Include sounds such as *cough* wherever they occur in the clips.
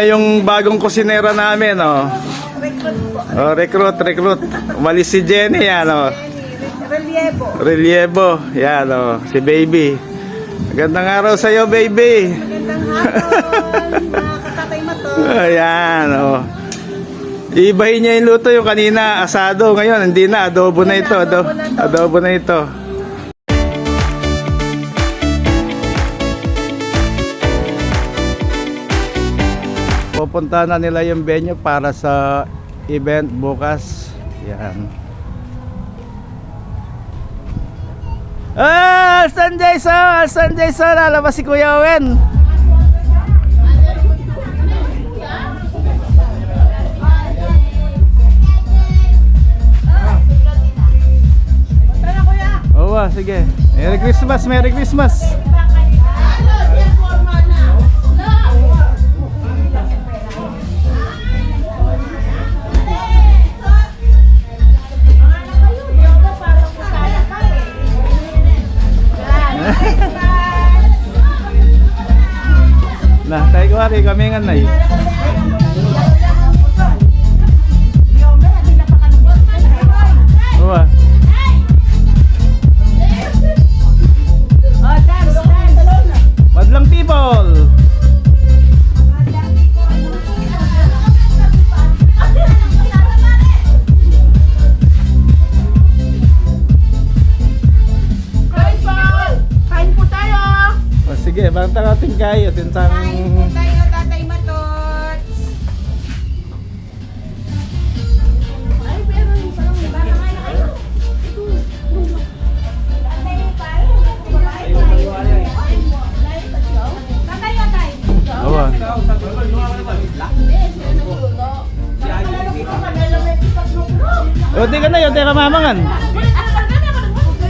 Yung bagong kusinera namin, oh. Oh, recruit, recruit. Umalis si Jenny, yan, oh. Relievo. Relievo, yan, oh. Si Baby. Magandang araw sa'yo, Baby. Magandang hapon, *laughs* mga katatay mato. Ayan, oh. Iibahin niya yung luto yung kanina, asado. Ngayon, hindi na, adobo na ito. Ado, adobo na ito. Pupunta na nila yung venue para sa event bukas. Yan. Ah, Alstan Jason! Alstan Jason! Lalabas si Kuya Owen! Oo, sige. Merry Christmas, Merry Christmas. Hari kami nga nay. Oo. Mamangan.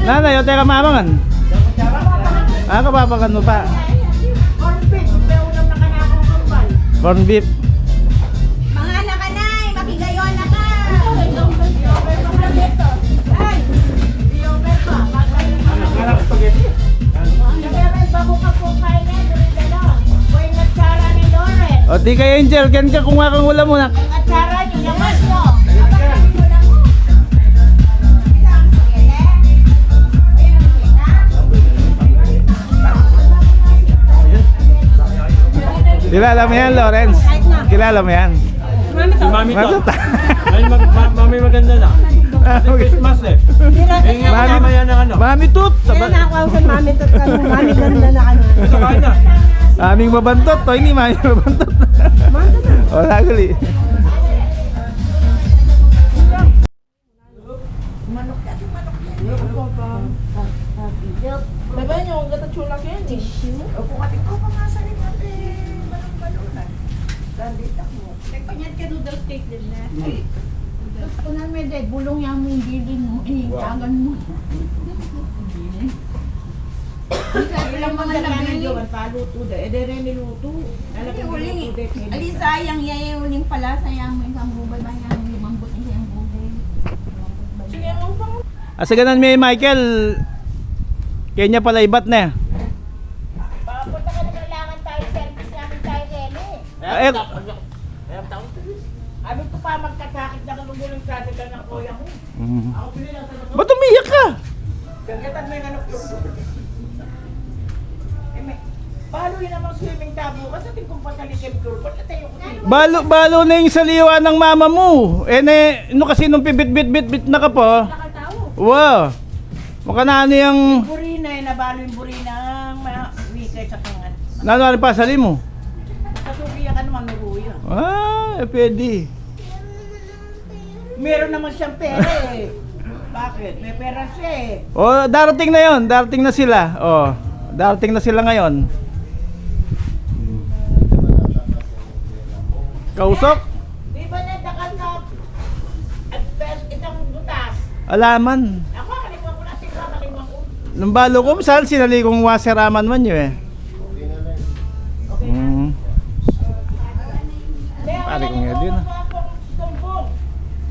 Nanay, yote ka mamangan. Ah, kapapakan mo pa. Corn beef. Mga anak ka na, makigayon na ka. O, di ka Angel, kan ka kung kang ulam mo na. Kilala mo yan, Lawrence? Kilala mo yan? Si Mami to. Ay, mag, ma, mami maganda na. Christmas eh. Eh, nga Mami- ng ano. Mami Tut! Kaya nakakawasan mami to kami. Mami ganda na ano. Ito kain na. Aming mabantot, to ini mami mabantot. O, laguli. Iniintagan mo. Ilang mga laman yun, paluto da. Eh, dere niluto. Alam ko Uling, ali sayang yaya uling pala, sayang mo isang bubay ba yan, limang buti siyang bubay. Sige, ang pang... Asaganan mo yung Michael. Kenya pala ibat na. Papunta ka na kailangan tayo service namin tayo Rene. Eh, Abi ko pa magkasakit na kalungulong sa atin ng kuya ko. Mm. Sa Ba't umiyak ka? Kagatan mo yung ano ko. Eh. Balo yun namang swimming tabo kasi ating kung tayo ko? Balo, balo na yung saliwa ng mama mo. Eh, ne, no kasi nung pibit bit bit bit na ka. Nakatao. Wow. Mukha na ano yung... Burina eh, nabalo yung burina ang wikay sa kangan. Nano ano pa sali mo? Katubiya ka naman nuruya. Ah, eh, pwede. Meron naman siyang pera eh. Bakit? May pera siya eh. Oh, darating na yon, darating na sila. Oh, darating na sila ngayon. Kausok? Di ba nagdakan na at best itong butas? Alaman. Ako, kalimang ko na sila, kalimang ko. Nung balo ko, saan sinali kong waseraman man yun eh.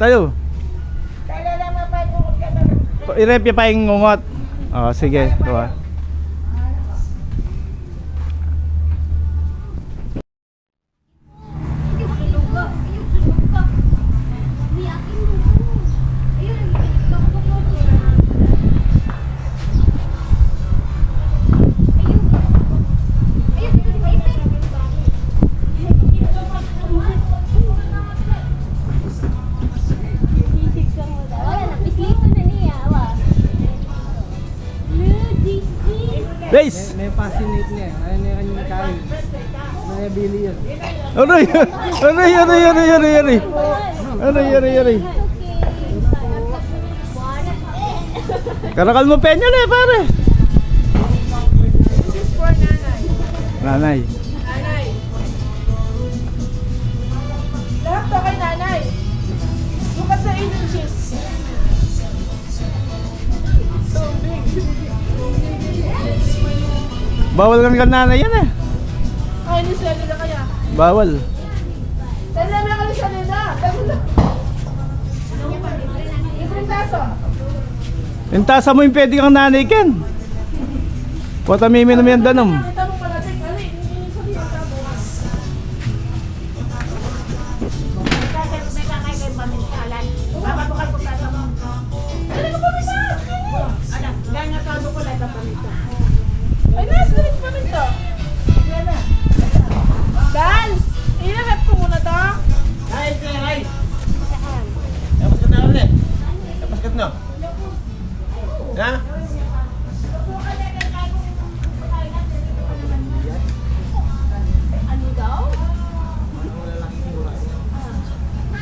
Tayo. Kaya lang mapagkukot ka na. I-rep pa yung ngungot. Oh, sige. Tuwa. billion. Ano yun? Ano yun? Ano yun? Ano yun? Ano yun? Ano yun? Ano yun? Karakal mo penyo na eh, pare. This is for nanay. Nanay. Nanay. Lahat to kay nanay. Bukas sa 8 inches. So big. Bawal kang kanana yan eh. Ay, ni Selena kaya. Bawal. Selena ka ni Selena. Libreng kaso. Yung tasa mo yung pwede kang nanay ken. Pota miminom yung danom.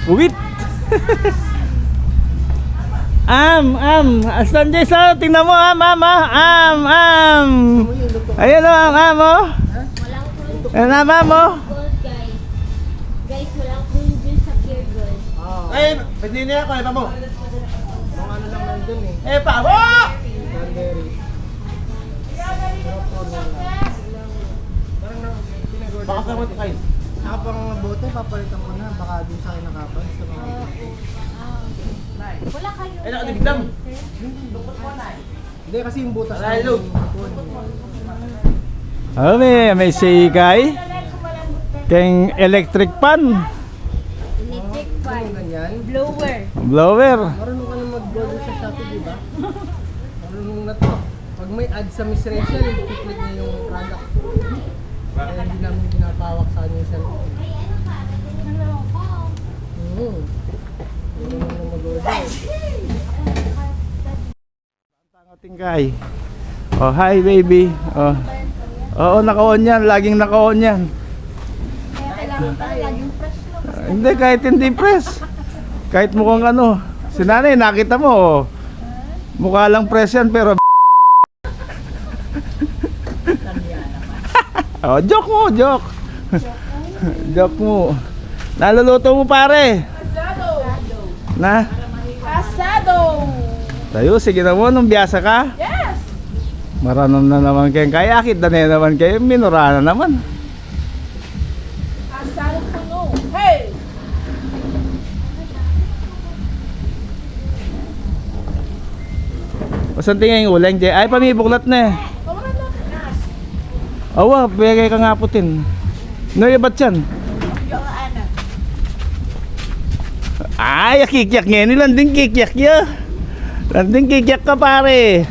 Uwit! *laughs* am, am. Aston Jason, tingnan mo am, am, ah. am, am. Ayan o, ang am o. Walang prune Ayan am, am o. gold, guys. Walang prune juice sa pure gold. Ay, pwede niya ako. Iba mo. Kung ano lang nandun eh. Eh, pa! Oh! Cranberry. Baka ko. sa Nakapang bote, papalitan ko na. Baka dun sa kinakapan. Sa mga... Wala kayo. Ay, nakatibigdam. Hindi kasi yung butas Aray, Lu. hapon. Ano may, may sikay. Keng electric pan. Electric Ano fan. ganyan? Blower. Blower. Marunong ka na mag-order sa Shopee, di ba? Marunong na to. Pag may ad sa Miss Rachel, i-click niya yung product. Kaya hindi namin pinapawak sa kanya yung cellphone. Hmm. Marunong na mag-order. Tingkay. Oh, hi baby. Oh. Oo, naka-on yan. Laging naka-on yan. Kaya kailangan pala laging fresh no? Hindi, kahit hindi press. Kahit mukhang ano. Si nanay, nakita mo. oh. Mukha lang press yan, pero oh, joke mo, joke. *laughs* joke mo. Naluluto mo pare. Asado. Na? Asado. Tayo, sige na mo, nung biyasa ka. Yes. Maranom na naman kayo. Kaya akit na naman kayo. Minura na naman. Asado puno. Hey! Masan tingin yung uling, Jay? Ay, pamibuklat na eh. Awa, bigay ka nga putin. No, ba't yan? Ay, kikyak nga ni landing kikyak ya. Landing kikyak ka pare.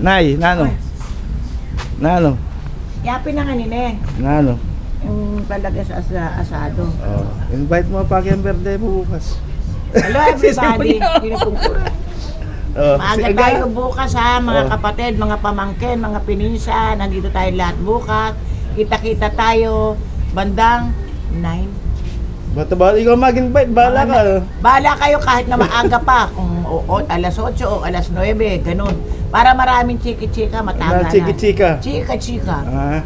Nay, nano? Nano? yapin na kanina Nano? yung talaga sa asa- asado. Oh, invite mo pa kay Verde bukas. Hello *laughs* everybody. Pinupungkura. Oh, Maaga sige. tayo bukas ha, mga Oh. kapatid, mga pamangkin, mga pinisa. Nandito tayo lahat bukas. Kita-kita tayo bandang 9. Bata ba, ikaw mag-invite, bala ka. Bahala kayo kahit na maaga pa. *laughs* Kung o, o, alas 8 o alas 9, ganun. Para maraming chiki-chika, Na mataga na. chiki-chika. Chika-chika. Ah,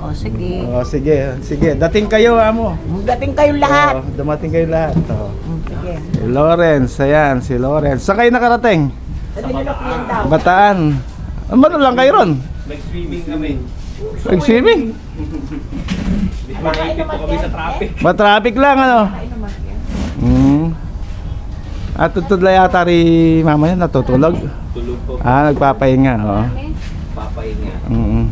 O sige. oh, sige, sige. Dating kayo, amo. Dating kayong lahat. Oh, dumating kayo lahat. Oh. Sige. Si Lawrence, ayan, si Lawrence. Saan kayo nakarating? Sa daw. Bataan. Ano lang kayo ron? Nag-swimming kami. Nag-swimming? Nakainom po kami sa traffic. Matraffic lang, ano? Hmm. At tutudla yata rin mama niya natutulog. Tulog po. Ah, nagpapahinga, oh. Papahinga. Mm.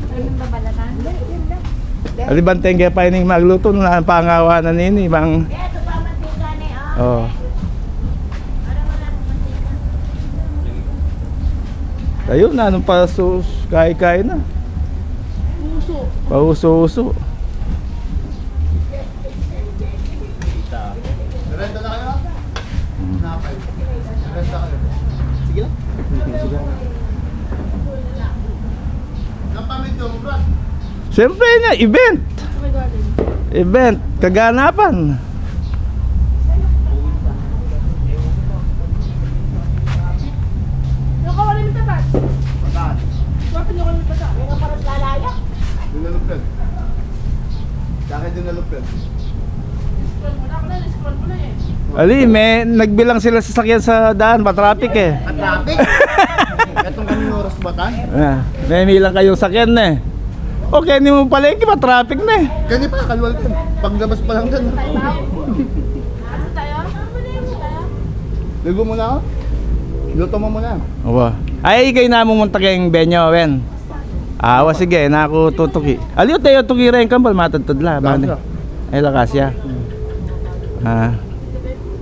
Alibanteng kaya pa ining magluto na ang pangawa na nini, bang... Kaya ah. Oh. Tayo na, anong pasus, kaya-kaya na. Puso. Pauso-uso. Renta na kayo? Napay. Renta kayo. Sige lang. Sige lang. Napamit yung brad. Siyempre na, event. Event, kaganapan. Yung kawali mo tapat. Pataan. Bakit yung kawali mo tapat? Yung parang lalaya. Dinalupad. Kaya dinalupad. Scroll mo na ako na. Scroll mo na eh. Ali, may nagbilang sila sa sakyan sa daan, pa-traffic eh. At traffic. *laughs* Itong kami oras batan. Ah, may bilang kayong sakyan na eh. Okay, hindi mo palengke, pa-traffic na eh. Gani pa, kalwal ka. Paglabas pa lang dun. Ano tayo? Ligo muna ako. Luto mo muna. Owa. Ay, kayo na mumunta kayong benyo, wen. Awa, sige, na ako tutuki. Aliyo tayo tuki rin kambal, matantad la. Lakasya. Ay, lakasya. Ah,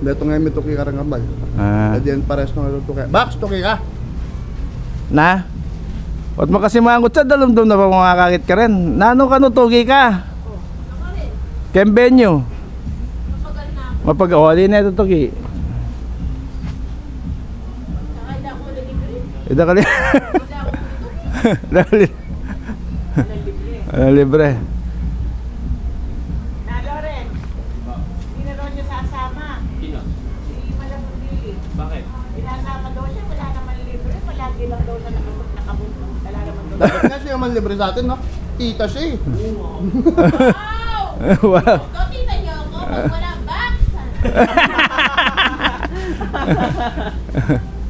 Beto ngayon may tuki karangambal. ah. At yan pares nung tuki. Bax, tuki ka. Na? At makasimangot sa dalumdum na pa makakakit ka rin. Nano ka no, tugi ka? Kembenyo. Mapag-awali na ito tugi. Ida ka Dali. Ano libre? Na Loren, hindi na raw niya sasama. Sino? Si Malapundili. Bakit? Inasama daw siya, wala naman libre. Palagi lang daw na nakabot nakabunto. Wala naman daw. Bakit nga siya man libre sa atin, no? Tita siya eh. *laughs* wow. Ikaw tita niyo ako. Pag wala box. *laughs*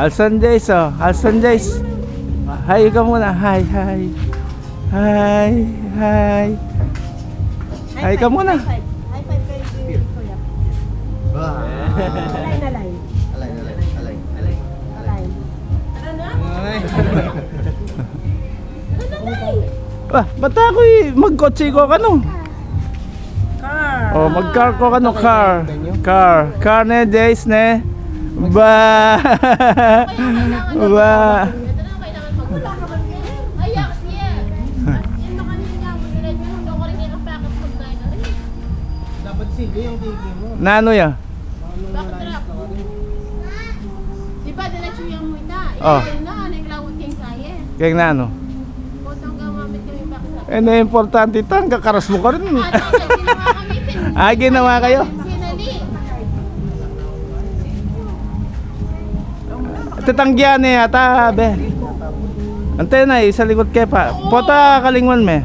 Alson Days, oh. Alson Days. Hi ka muna. Hi, hi. Hi, hi. Hi ka muna. High five kayo, kuya. Bah. Alay na lay. Alay, alay, alay, alay. Alay. Ah, ba't ako eh, magkotse ko kano? Car. Oh, mag-car ko kano, car. Car. Car ne, days ne. Ba. ba. Na na na. Dapat sige yung tigi mo. Nano ya? Bakit na? Di ba, diretso yung mo ita. Oh. Na, ano lawot yung kaya. Kaya nano? Kutang gamamit kami baksa. Eh, na importante tan, kakaras mo ka rin. Ano, makakamitin? Ah, ginawa kayo? Tatanggihan eh, ata, be. Ante na, sa likod kaya pa. Pota kalingwan me.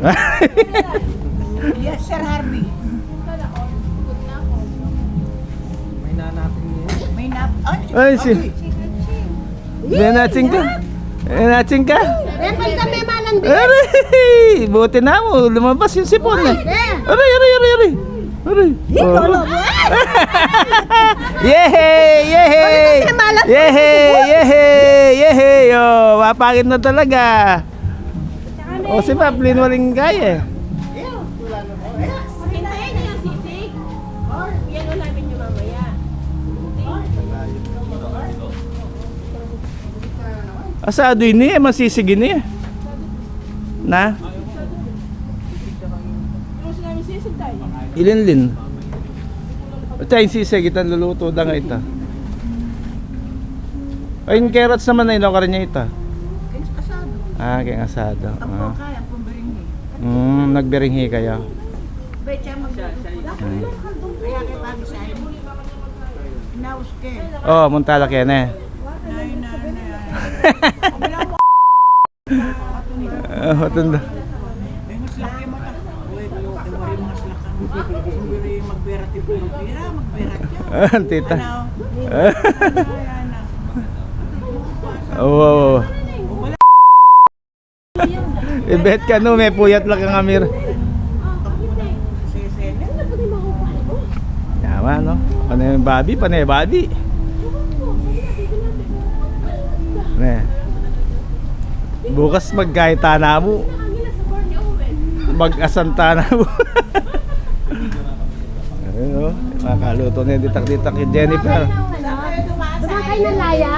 *laughs* Yes, Sir Harvey. Na. May nanapin niya. May nap... Ay, si... Benaching ka? Benaching ka? Repal kami malang Aray! Buti na mo, lumabas yung sipon eh. Aray, aray, aray, aray. Aray. Oh. *laughs* Yehey! Yehey! Yehey! Yehey! Yehey! Oh, mapakit na talaga. O si Paplin waling gaya eh. Asado yun eh, masisigin eh. Na? Yung sinabi yung sisig, itan luluto da nga ita. Ay, yung carrots naman na ino ka rin niya ita. Kings asado. Ah, kaya asado. Ako Ah. kaya, pumbiringi. Mm, nagbiringhi kayo. Bay, siya mag... Kaya kay Pabi sa iyo. Naus ke. Oh, muntala kaya na eh. Nay, nay, nay. Ah, matanda. May mas laki mo ka. Uy, kaluti mo rin mas laki. Sumbiri magpera tipo ng pira, magpera siya. Ah, tita. Ano? Ah. Oo. Oh, Ibet ka no, may puyat lang kang amir. Tama no? Panay yung Bobby, panay yung Bobby. Ne. Bukas magkaita na mo. Mag-asanta na mo. *laughs* Ayun makakaluto na yung ditak-ditak kay Jennifer. Sumakay ng laya.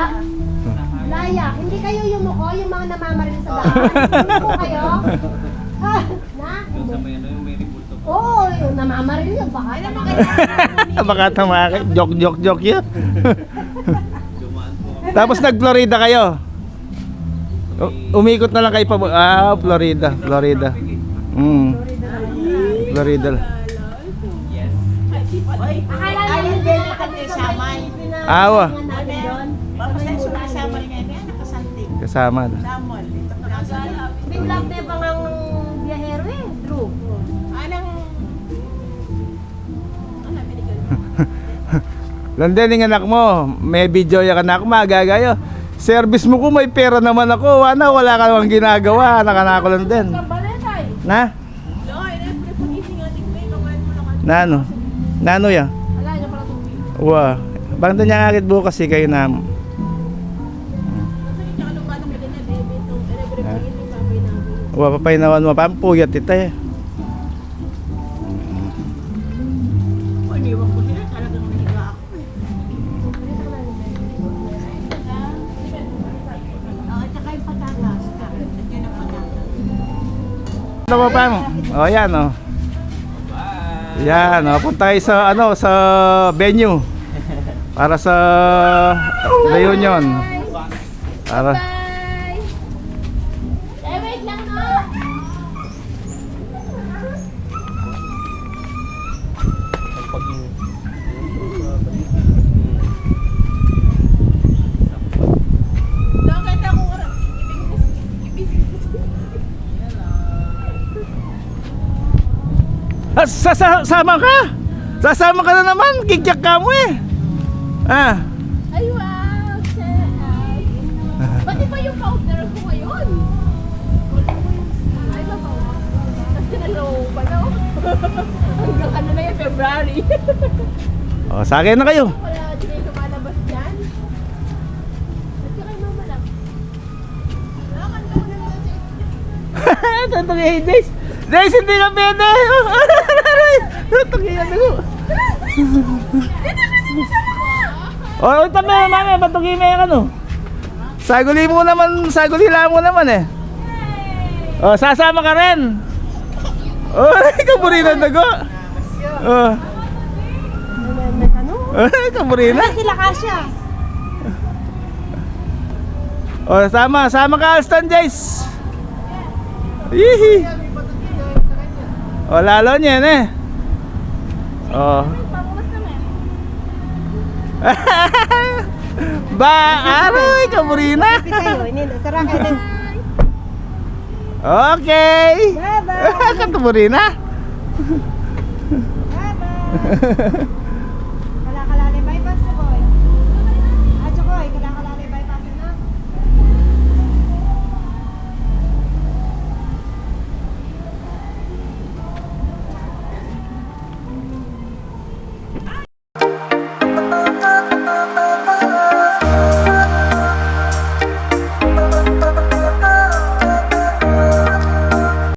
Laya, hindi kayo yumuko, yung mga namamaril sa daan. Yumuko kayo. Ha? Na? Oo, yung namamaril yun. Baka naman kayo. Baka tumakit. Joke, joke, joke yun. Tapos nag-Florida kayo. Umikot na lang kayo pa. Ah, Florida. Florida. Mm. Florida. Akala nakasanting. Kasama na. Sa Biglang na bang ang biyahero eh, Drew. Anong... Landen yung anak mo. May video yung anak mo. Magagayo. Service mo ko may pera naman ako. Wala, wala ka namang ginagawa. Anak anak ko lang din. Na? Nano? Nano ya? Wa. Bangda niya akit bukas si kayo na. Wa mo pampuyat eh. Sila, talagang nahiga ako eh. Oo, at saka yung patatas. Lagyan ng patatas. Ano ba pa mo? Oh, yan oh. Yan, oh, punta tayo sa ano sa venue. Para sa reunion. Para Bye! Ako oras? Ah, sasa- sama ka? Sasama ka na naman, kikyak ka mo eh. Ah, Ay, wow! Sad! Pati ba yung powder ko ngayon? Ay, mabawa. Kasi nalow pa na. Hanggang ano na yung February. oh, sa akin na kayo. Wala, di kayo lumalabas dyan. Ba't ka kayo mamalak? Tatangay, Days. Days, hindi ka pwede. *laughs* Tatangay ako. *laughs* Oh, ito na mami, patugi mo yung ano. Saguli mo naman, saguli lang mo naman eh. Oh, sasama ka rin. Oh, *laughs* kaburina dago. Oh. Oh, kaburina. Sila kasya. Oh, sama, sama ka Alston Jace. Hihi. Oh, lalo niyan eh. Oh. *laughs* ba, aroy, kaburina. Okay. Bye-bye. *laughs* Kaburina. Bye-bye. *laughs*